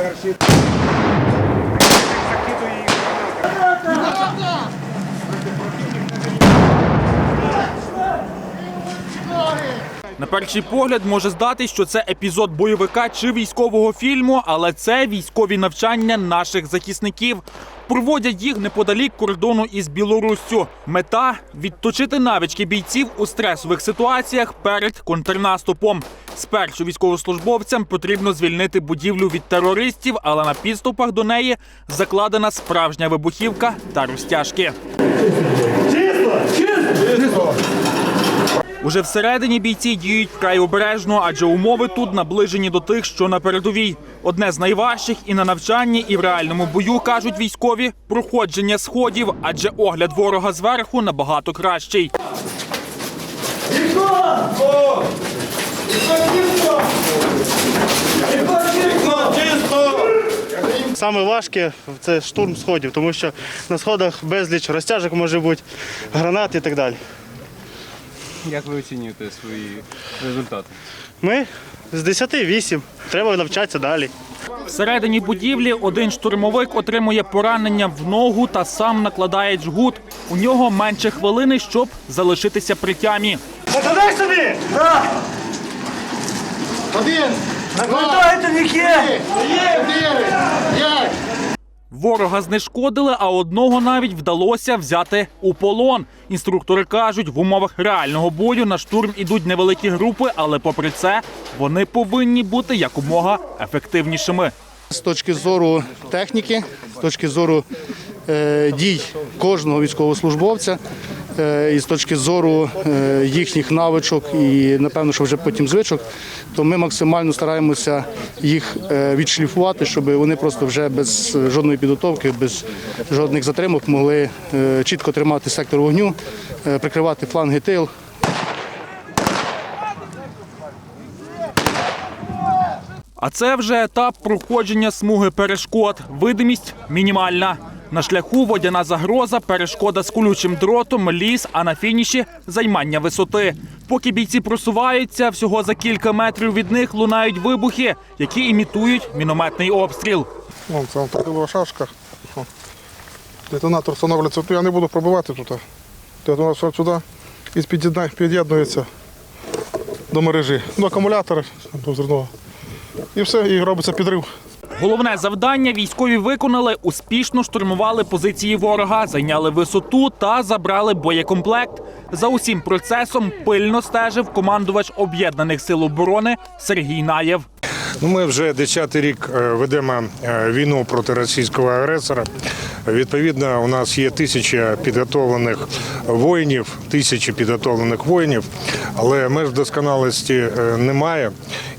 Перший. На перший погляд може здатись, що це епізод бойовика чи військового фільму, але це військові навчання наших захисників. Проводять їх неподалік кордону із Білоруссю. Мета відточити навички бійців у стресових ситуаціях перед контрнаступом. Спершу військовослужбовцям потрібно звільнити будівлю від терористів, але на підступах до неї закладена справжня вибухівка та розтяжки. Уже всередині бійці діють вкрай обережно, адже умови тут наближені до тих, що на передовій. Одне з найважчих і на навчанні, і в реальному бою кажуть військові проходження сходів, адже огляд ворога зверху набагато кращий. Саме важке це штурм сходів, тому що на сходах безліч розтяжок може бути, гранат і так далі. Як ви оцінюєте свої результати? Ми з 10 8. Треба навчатися далі. Всередині будівлі один штурмовик отримує поранення в ногу та сам накладає джгут. У нього менше хвилини, щоб залишитися при тямі. Покладай собі! Один, Накладайте чотири, п'ять. Ворога знешкодили, а одного навіть вдалося взяти у полон. Інструктори кажуть, в умовах реального бою на штурм ідуть невеликі групи, але попри це вони повинні бути якомога ефективнішими. З точки зору техніки, з точки зору е, дій кожного військовослужбовця, і з точки зору е, їхніх навичок і, напевно, що вже потім звичок, то ми максимально стараємося їх е, відшліфувати, щоб вони просто вже без е, жодної підготовки, без жодних затримок могли е, чітко тримати сектор вогню, е, прикривати фланги тил. А це вже етап проходження смуги перешкод. Видимість мінімальна. На шляху водяна загроза, перешкода з колючим дротом, ліс, а на фініші займання висоти. Поки бійці просуваються, всього за кілька метрів від них лунають вибухи, які імітують мінометний обстріл. Це похилова шашка. Детонатор встановлюється. Я не буду пробивати тут. Детонатор сюди і під'єднується до мережі. До акумулятора до зерного. І все, і робиться підрив. Головне завдання військові виконали, успішно штурмували позиції ворога, зайняли висоту та забрали боєкомплект. За усім процесом пильно стежив командувач об'єднаних сил оборони Сергій Наєв. Ну, ми вже 10-й рік е, ведемо е, війну проти російського агресора. Відповідно, у нас є тисяча підготовлених воїнів, тисячі підготовлених воїнів, але меж досконалості е, немає.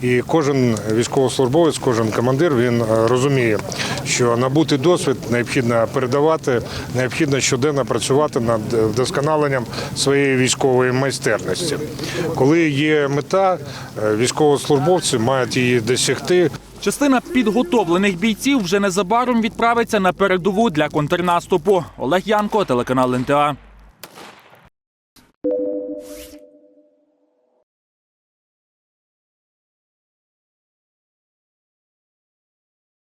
І кожен військовослужбовець, кожен командир він е, розуміє, що набути досвід необхідно передавати, необхідно щоденно працювати над вдосконаленням своєї військової майстерності. Коли є мета, е, військовослужбовці мають її досягти. Частина підготовлених бійців вже незабаром відправиться на передову для контрнаступу. Олег Янко, телеканал НТА.